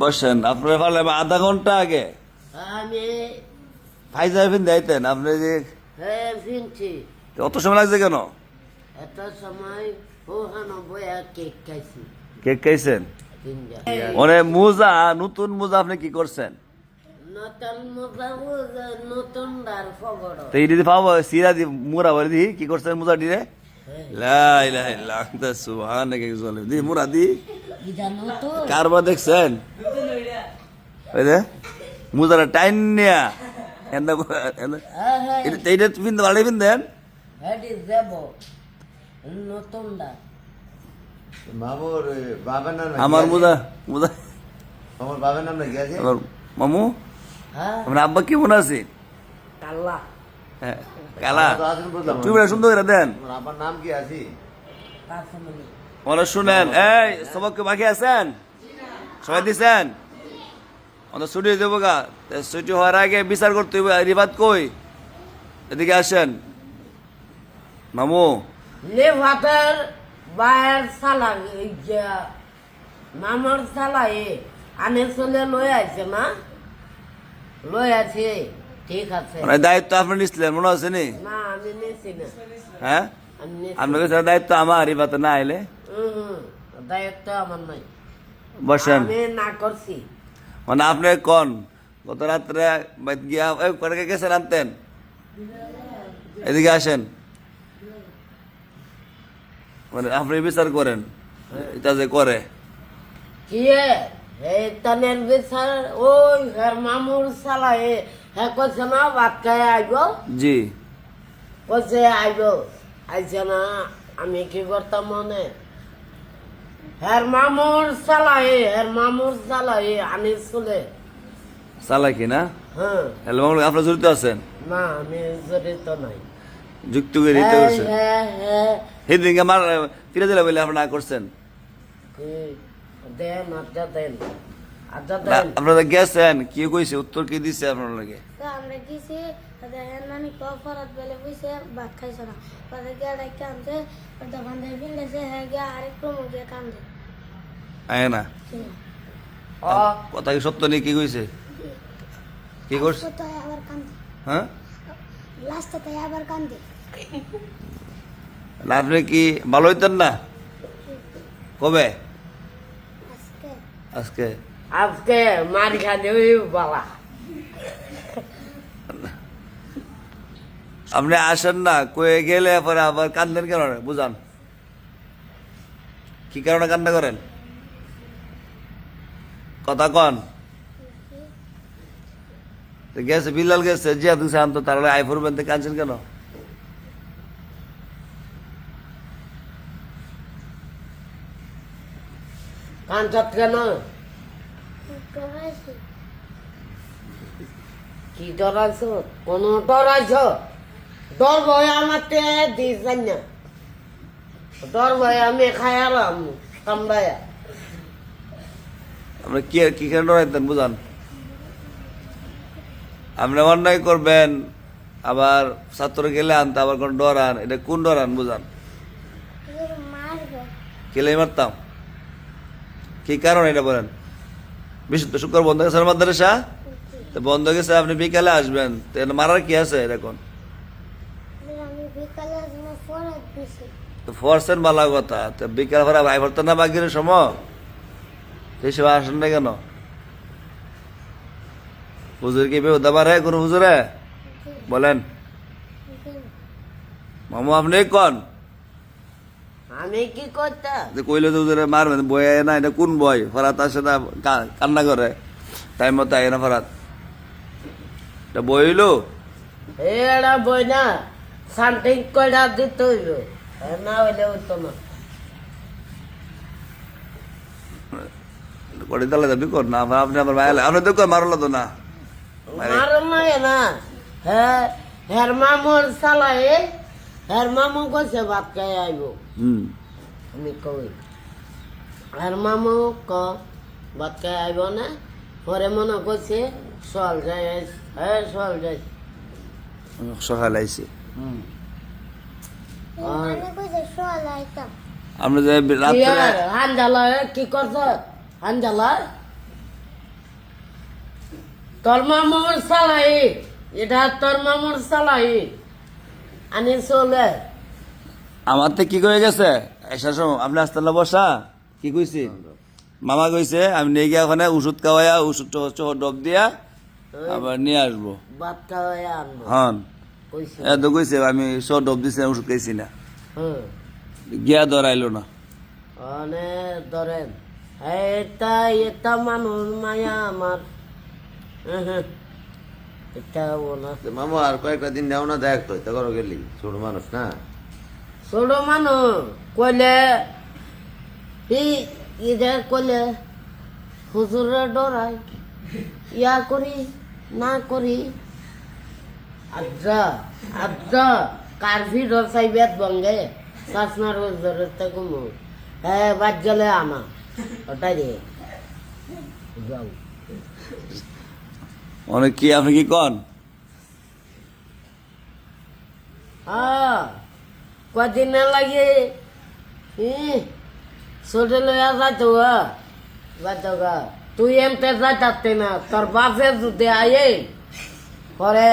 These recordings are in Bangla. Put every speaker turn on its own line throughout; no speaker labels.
বসেন আপনার পারলে আধা ঘণ্টা আগে?
আমি
ফাইজার ফিন যাইতেন আপনি যে
হ্যাঁ ফিনছি
অত সময় লাগছে কেন?
এত সময় ওখানে কেক খাইছি।
কেক খাইছেন? মানে মোজা নতুন মোজা আপনি কি করছেন?
নতুন
পাবো সিরা দি মুরা বলে দি কি করছেন মোজা দিরে লাই লাই লাগতে সুহান নাকি চলে দি মুরা দি। কারবার দেখছেন? ওই মুজারা টাইন নিয়া এন্দা
হ্যাঁ হ্যাঁ
এইটা আমার
আছে?
মুজা মুজা
বাবার নাম নাকি আছে
আমার মামু
হ্যাঁ
আপনার আব্বা কেমন আছে
কাল্লা
হ্যাঁ, কালা
আমার বুঝলাম
তুমি সুন্দর করে দেন
আমার আব্বার নাম কি আছে
ওরা শুনেন এই সবকে বাকি আছেন সবাই দিছেন আমাদের ছুটি দেবো গা। ছুটি হওয়ার আগে বিচার করতে হইব। রিবাদ কই? এদিকে আসেন। মামু।
লে ভাতের বায়ের সালা মামার সালা আনে চলে লই আছে না লই আছে ঠিক আছে।
মানে দায়িত্ব আপনি নিছিলেন মনে আছে নি?
না আমি নিছি না।
হ্যাঁ?
আমি নিছি
দায়িত্ব আমার রিবাতে না আইলে।
দায়িত্ব আমার নাই।
বসেন।
আমি না করছি।
মানে আপনি কন? গত রাত্রে গিয়া করে গেছেন আনতেন? এদিকে আসেন। মানে আপনি বিচার করেন এটা যে করে?
এই বিচার ওই মামুর হ্যাঁ না ভাত খাই আইব?
জি।
আইব। আইছে না আমি কি করতাম মনে? হের মামুর চালাই হের মামুর সালাই আনি চলে।
চালাকি না?
হ্যাঁ।
হের মামুর আপনার জড়িত আছেন?
না আমি জড়িত নাই।
যুক্ত করে দিতে করছেন
হ্যাঁ
আমার ফিরে দিলে বলে আপনি না করছেন?
দেন
না,
দেন।
আপনারা গেছেন? কি কইছে? উত্তর কি দিছে আপনার লাগে?
তো আমরা গেছি দেখেন মানে বেলে ভাত খাইছে না। পরে গিয়ে ডাইকে আনছে দোকান থেকে ফিরেছে হ্যাঁ গিয়ে কান্দে।
আয় না। কথা কি সত্য নেই কি কইছে? কি করছে?
তাই আবার কান্দে।
হ্যাঁ?
লাস্টে তাই আবার কান্দে।
না, আপনি কি? ভালো হইতেন না? কবে?
আজকে।
আজকে?
আজকে মার ওই বালা।
আপনি আসেন না কয়ে গেলে পরে আবার কান্দেন কেন বুঝান। কি কারণে কান্না করেন? কথা কন। গেছে বিল্লাল গেছে জিয়া দুসে আনতো তাহলে আই ফুরবেন তো কাঁদছেন কেন?
কাঞ্চত কেন? কি ডরাইছ? কোন ডরাইছ? ডর ভয় আমার তে দিস না। ডর ভয় আমি খায়ালাম সামলায়া
আপনি কি কি কারণে ডরাইতেন বুঝান? আপনি অন্যায় করবেন আবার ছাত্র গেলে আনতে আবার কোন ডরান এটা কোন ডরান বুঝান?
মারবে।
কেলে মারতাম। কি কারণ এটা বলেন? বিশুদ্ধ শুক্র বন্ধ গেছে মাদ্রাসা? তো বন্ধ গেছে আপনি বিকালে আসবেন। তো মারার কি আছে
ফরাত
তো ফরসেন ভালো কথা তো বিকাল ভরা ভাই ভরতেন না বাগির সময়? আসেন না কেন? হুজুর কি বেউদা মারে কোন হুজুরে? বলেন। মামু আপনি কন?
আমি কি করতাম?
যে কইলে তো হুজুরে মারবেন বয়ে না এটা কোন বই? ফরাত আসে না কান্না করে। টাইম মতো আয় না ফরাত। এটা বইলো
এরা বই না শান্তি কইরা দিতে হইব এ না হইলে হইতো না।
করে তাহলে যাবি কর না আপনি আবার মায়ালে আপনি তো মারলো তো না। মারে।
না। এ হ্যাঁ মামুর চালাই হের মামু কইছে ভাত খাই আইব
হুম।
আমি কই হের মামু ক ভাত খাই আইব না? পরে মনে করছে চল যাই হ্যাঁ চল যাই
সকালে আইছি
আইতাম।
আমরা যে
কি
রাত্রে
আর হানজালা কি করছ হানজালা তোর মামুর সালাই এটা তোর মামুর সালাই আনি চলে
আমার তো কি করে গেছে? সময় আপনি আসতে না বসা। কি কইছি? মামা কইছে আমি নিয়ে গিয়ে ওখানে ওষুধ খাওয়াইয়া ওষুধ ডব দিয়া আবার নিয়ে আসব।
আনব।
হন। এত কইছে আমি সব ডব দিছি ওষুধ খাইছি না। গিয়া ধরাইলো না।
মানে ধরেন। এটা এটা মানুষ মায়া আমার। এটা বলা।
তো মামু আর কয়েকটা দিন নেও না দেখ তো তা করো গেলি। ছোট মানুষ না?
ছোট মানুষ কইলে ই ইদে কইলে হুজুরে ডরাই ইয়া করি না করি আজ্জা আজ্জা কার ভিড় সাইবেত বঙ্গে শাসনার হুজুরে থেকে মু হ্যাঁ বাদ গেলে আমা ওটাই রে যাও।
অনেক কি আপনি কি কন
হ্যাঁ কদিন লাগে ছোট লইয়া যাইতো গা যাইতো গা তুই এমতে যাইতাতে না তোর বাপে যদি আয়ে পরে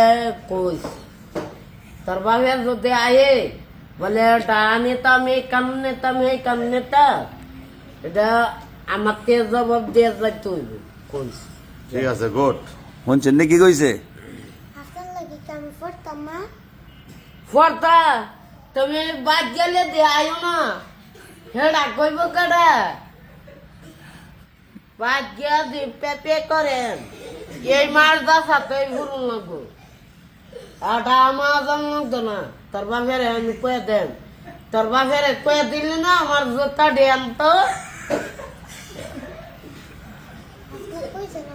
কইস তোর বাপে যদি আয়ে বলে এটা নিতাম এই কাম নিতাম এই কাম নিতা এটা আমাকে জবাব দিয়ে যাইতে হইব কইস
ঠিক আছে গুড
শুনছেন না কি কইছে?
ফর্তা তুমি বাদ গেলে দিয়ে আয়ো না। হেডা কইব কেডা? বাদ গিয়া দি পেপে করেন। এই মাছ দা সাথে ঘুরুন লাগবো আটা আমার লাগতো না। তোর বাপের আমি কয়ে দেন তোর বাপের কয়ে দিলি না আমার জুতা ডিয়ান তো।
কইছেন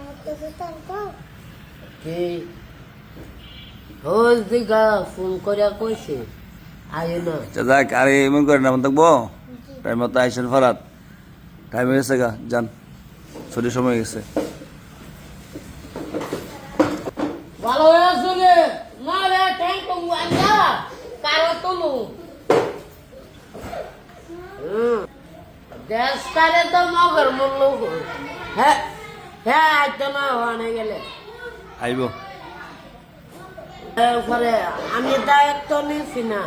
দিঘা ফোন করে কইছে আয়ো না।
আচ্ছা যাক আর এমন করে না থাকব? টাইম মতো আইসেন ফরাত। টাইম হয়ে গেছে গা যান। ছুটির সময় গেছে।
ভালো হয়ে শুনে না। রে ট্যাঙ্ক কারও তুলু দেশ কারে তো মগর মূল্য হ্যাঁ হ্যাঁ আইতো না ওখানে গেলে।
আইব।
আমি দায়িত্ব নিছি না